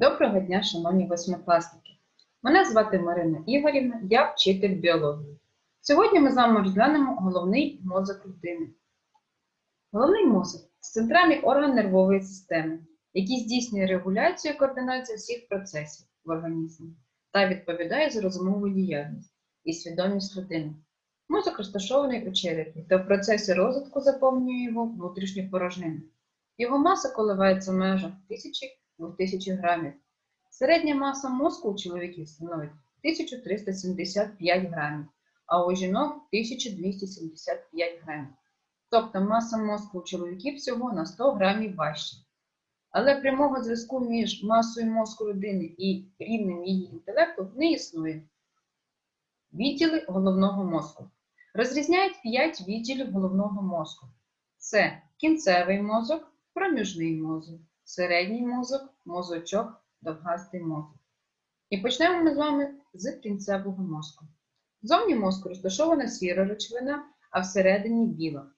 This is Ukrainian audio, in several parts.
Доброго дня, шановні восьмикласники! Мене звати Марина Ігорівна, я вчитель біології. Сьогодні ми з вами розглянемо головний мозок людини. Головний мозок це центральний орган нервової системи, який здійснює регуляцію і координацію всіх процесів в організмі та відповідає за розумову діяльність і свідомість людини. Мозок розташований у черепі та в процесі розвитку заповнює його внутрішню порожнину. Його маса коливається в межах 1000-2000 грамів. Середня маса мозку у чоловіків становить 1375 грамів, а у жінок 1275 грамів. Тобто маса мозку у чоловіків всього на 100 грамів важча. Але прямого зв'язку між масою мозку людини і рівнем її інтелекту не існує. Відділи головного мозку. Розрізняють 5 відділів головного мозку. Це кінцевий мозок, проміжний мозок, середній мозок, мозочок, довгастий мозок. І почнемо ми з вами з кінцевого мозку. Зовні мозку розташована сіра речовина, а всередині біла.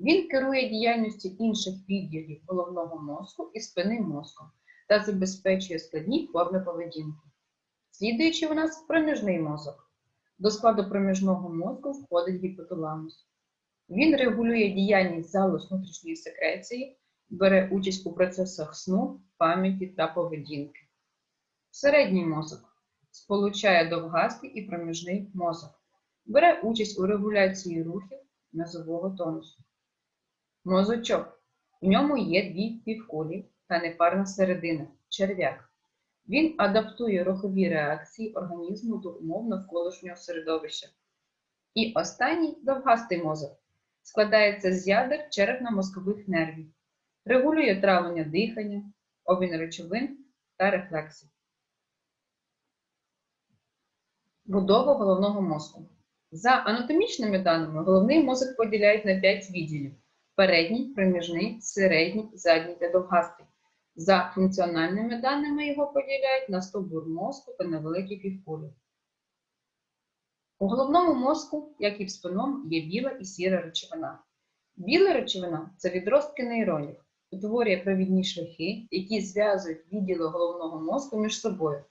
Він керує діяльністю інших відділів головного мозку і спини мозку та забезпечує складні форми поведінки. Слідуючи у нас проміжний мозок. До складу проміжного мозку входить гіпоталамус. Він регулює діяльність залоз внутрішньої секреції, бере участь у процесах сну, пам'яті та поведінки. Середній мозок сполучає довгастий і проміжний мозок. Бере участь у регуляції рухів мозового тонусу. Мозочок. В ньому є дві півкулі та непарна середина черв'як. Він адаптує рухові реакції організму до умов навколишнього середовища. І останній довгастий мозок складається з ядер черепно-мозкових нервів, регулює травлення дихання, обмін речовин та рефлексів. Будова головного мозку. За анатомічними даними, головний мозок поділяють на 5 відділів: передній, проміжний, середній, задній та довгастий. За функціональними даними його поділяють на стовбур мозку та на великі півкулі. У головному мозку, як і в спинному, є біла і сіра речовина. Біла речовина це відростки нейронів, утворює провідні шляхи, які зв'язують відділи головного мозку між собою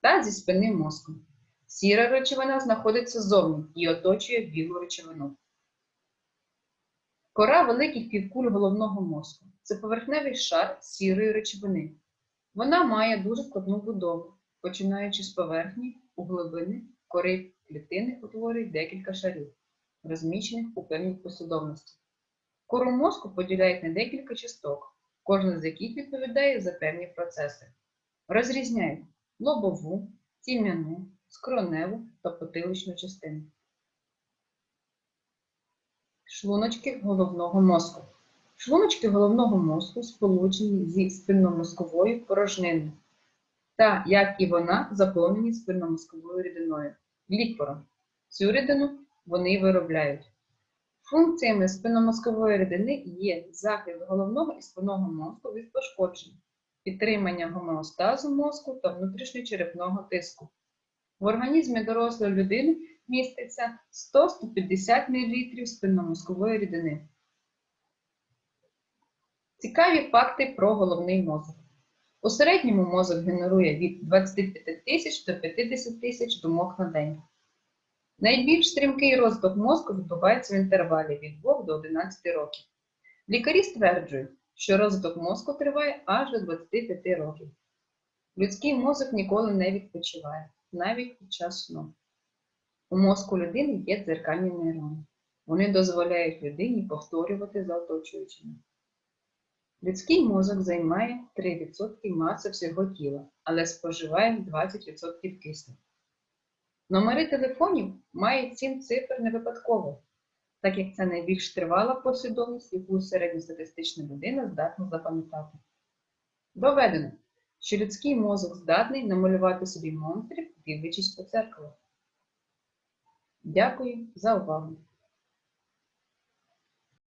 та зі спинним мозком. Сіра речовина знаходиться ззовні і оточує білу речовину. Кора великих півкуль головного мозку це поверхневий шар сірої речовини. Вона має дуже складну будову, починаючи з поверхні у глибини кори клітини утворюють декілька шарів, розміщених у певній послідовності. Кору мозку поділяють на декілька часток, кожна з яких відповідає за певні процеси. Розрізняють лобову, тім'яну, скроневу та потиличну частину. Шлуночки головного мозку. Шлуночки головного мозку сполучені зі спинномозковою порожниною та, як і вона, заповнені спинномозковою рідиною ліквором. Цю рідину вони й виробляють. Функціями спинномозкової рідини є захист головного і спинного мозку від пошкоджень, підтримання гомеостазу мозку та внутрішньочерепного тиску. В організмі дорослої людини міститься 100-150 мл спинномозкової рідини. Цікаві факти про головний мозок. У середньому мозок генерує від 25 тисяч до 50 тисяч думок на день. Найбільш стрімкий розвиток мозку відбувається в інтервалі від 2 до 11 років. Лікарі стверджують, що розвиток мозку триває аж до 25 років. Людський мозок ніколи не відпочиває, навіть під час сну. У мозку людини є дзеркальні нейрони. Вони дозволяють людині повторювати за оточуючими. Людський мозок займає 3% маси всього тіла, але споживає 20% кисню. Номери телефонів мають 7 цифр не випадково, так як це найбільш тривала послідовність, яку середньостатистична людина здатна запам'ятати. Доведено, що людський мозок здатний намалювати собі монстрів, дивлячись по церкву. Дякую за увагу!